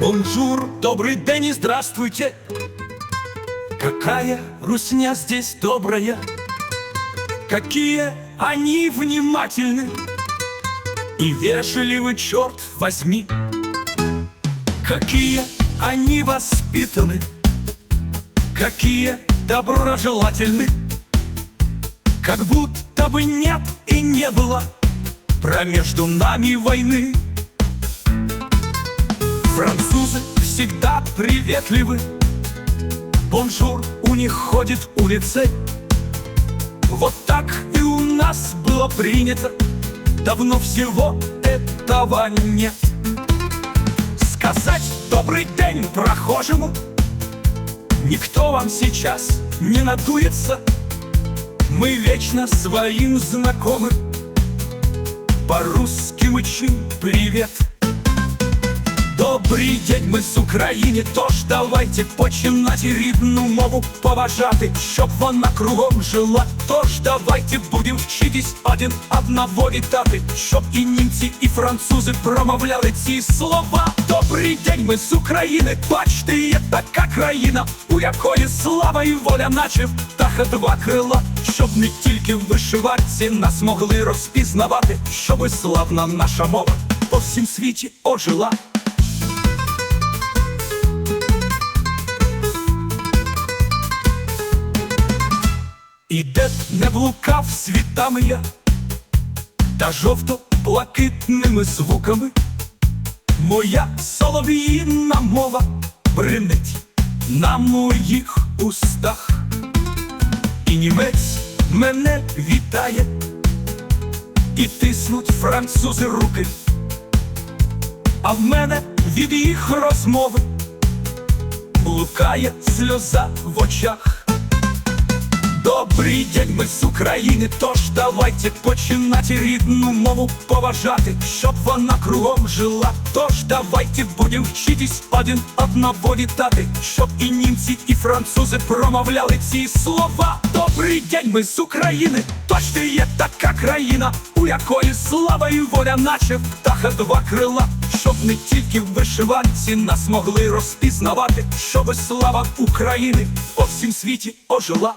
Бонжур, добрый день и здравствуйте. Какая русня здесь добрая? Какие они внимательны. И вежливы, черт возьми. Какие они воспитаны. Какие доброжелательны. Как будто бы нет и не было Про между нами войны всегда приветливы. Бонжур у них ходит улицей Вот так и у нас было принято. Давно всего этого нет. Сказать добрый день прохожему. Никто вам сейчас не надуется. Мы вечно своим знакомым По-русски мычим привет Добрий день, ми з України, тож давайте починати рідну мову поважати, щоб вона кругом жила. Тож давайте будем вчитись один одного вітати, щоб і німці, і французи промовляли ці слова. Добрий день, ми з України, бачте, є така країна, у якої слава і воля, наче в птаха два крила, щоб не тільки в вишиванці нас могли розпізнавати, щоби славна наша мова по всім світі ожила. Не блукав світами я, та жовто-блакитними звуками, моя солов'їна мова бринить на моїх устах, і німець мене вітає, і тиснуть французи руки, а в мене від їх розмови блукає сльоза в очах. Добрий день, ми з України, тож давайте починати рідну мову поважати, щоб вона кругом жила. Тож давайте будем вчитись один одного вітати, щоб і німці, і французи промовляли ці слова. Добрий день, ми з України, ти є така країна, у якої слава і воля, наче птаха два крила. Щоб не тільки вишиванці нас могли розпізнавати, щоби слава України по всім світі ожила.